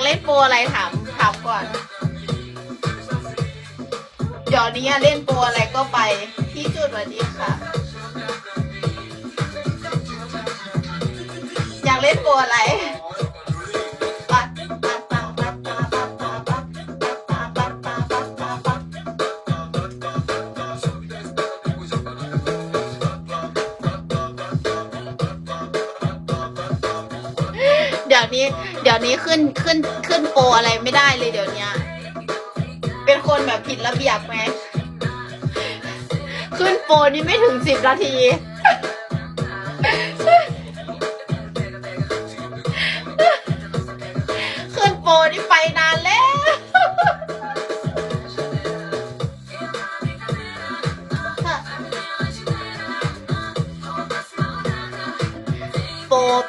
ากเล่นโปรอะไรถามถามก่อนเดี๋ยวนี้เล่นโปรอะไรก็ไปที่จุดสวันนี้ค่ะ อยากเล่นโปรอะไร ดี๋ยวนี้ เดี๋ยวนี้ขึ้นขึ้นขึ้นโปรอะไรไม่ได้เลยเดี๋ยวนี้เป็นคนแบบผิดระเบียบไหมขึ้นโปรนี่ไม่ถึงสิบนาที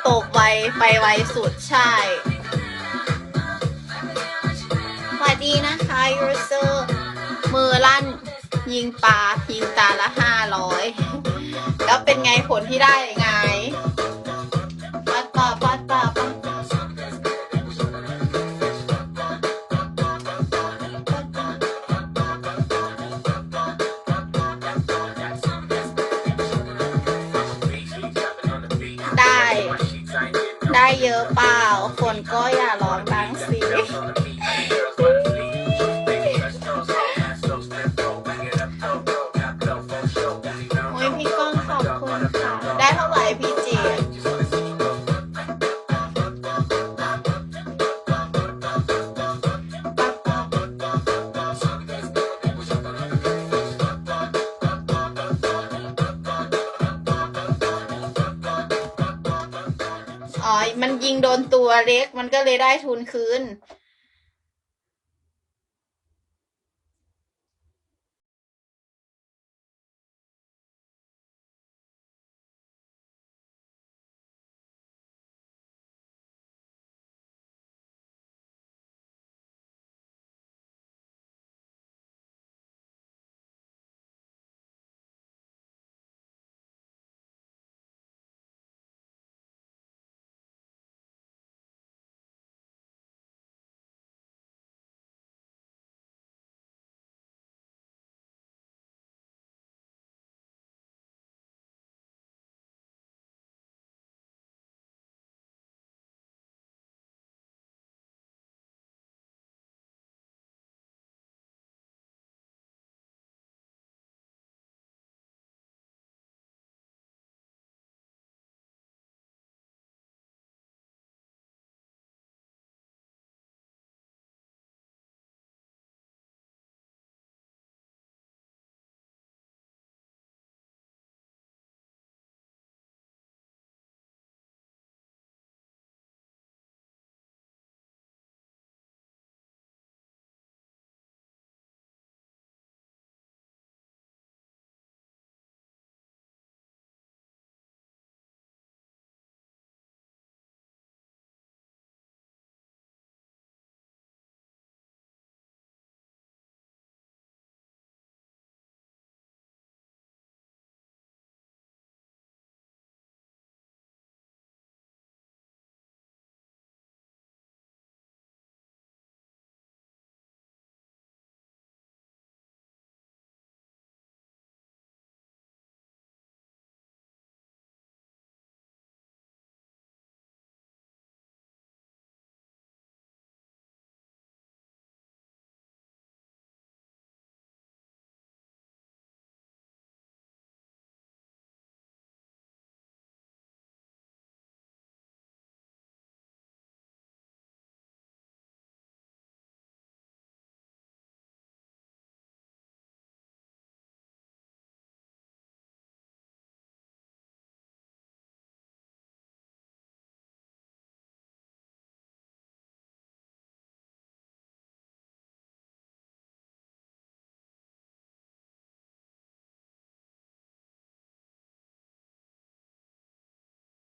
ตกไวไปไวสุดใช่ สวัสดีนะคะยูเซอร์มือลั่นยิงปลายิงตาละห้าร้อยแล้วเป็นไงผลที่ได้ไง เยอะเปล่า คนก็อย่าร้องดัง มันยิงโดนตัวเล็ก มันก็เลยได้ทุนคืน